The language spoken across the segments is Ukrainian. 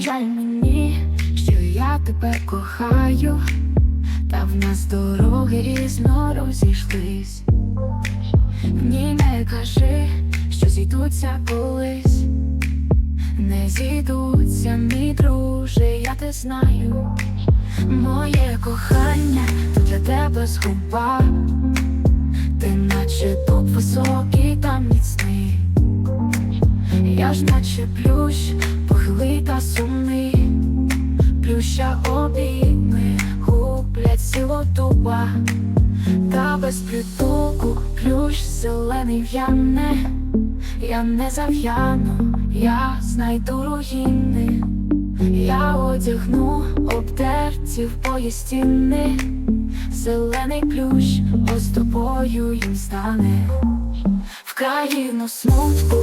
жаль мені, що я тебе кохаю, та в нас дороги різно розійшлись. Ні, не кажи, що зійдуться колись, не зійдуться, мій друже, я те знаю. Моє кохання то для тебе згуба, ти наче дуб високий та міцний. Я ж наче плющ, похилий та сумний, плюща обійми гублять силу дуба, та без притулку плющ зелений в'яне, я не зав'яну, я знайду руїни, я одягну обдерті в бої стіни, зелений плющ тобою їм стане. В країну смутку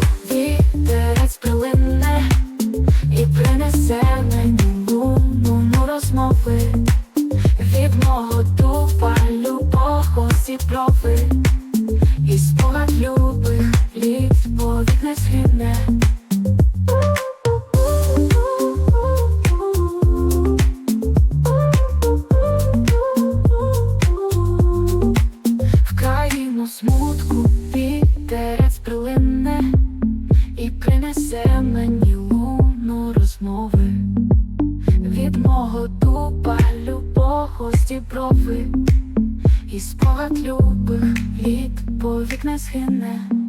мені луну розмови від мого дуба любого стіброви і спогад любих літ не схине.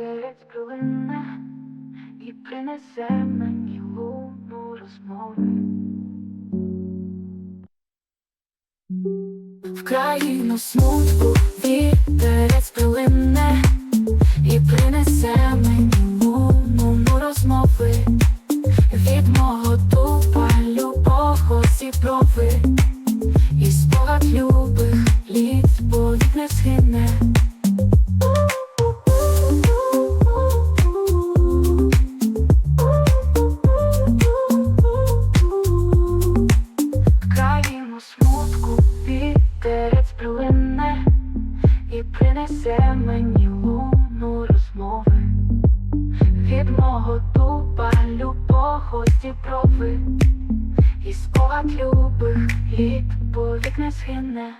Вітерець прилине і принесе мені луну розмови. В країну смутку вітерець прилине і принесе мені луну розмови і принесе мені луну розмови від мого дуба любого зіброви, і спогад любих літ не схине.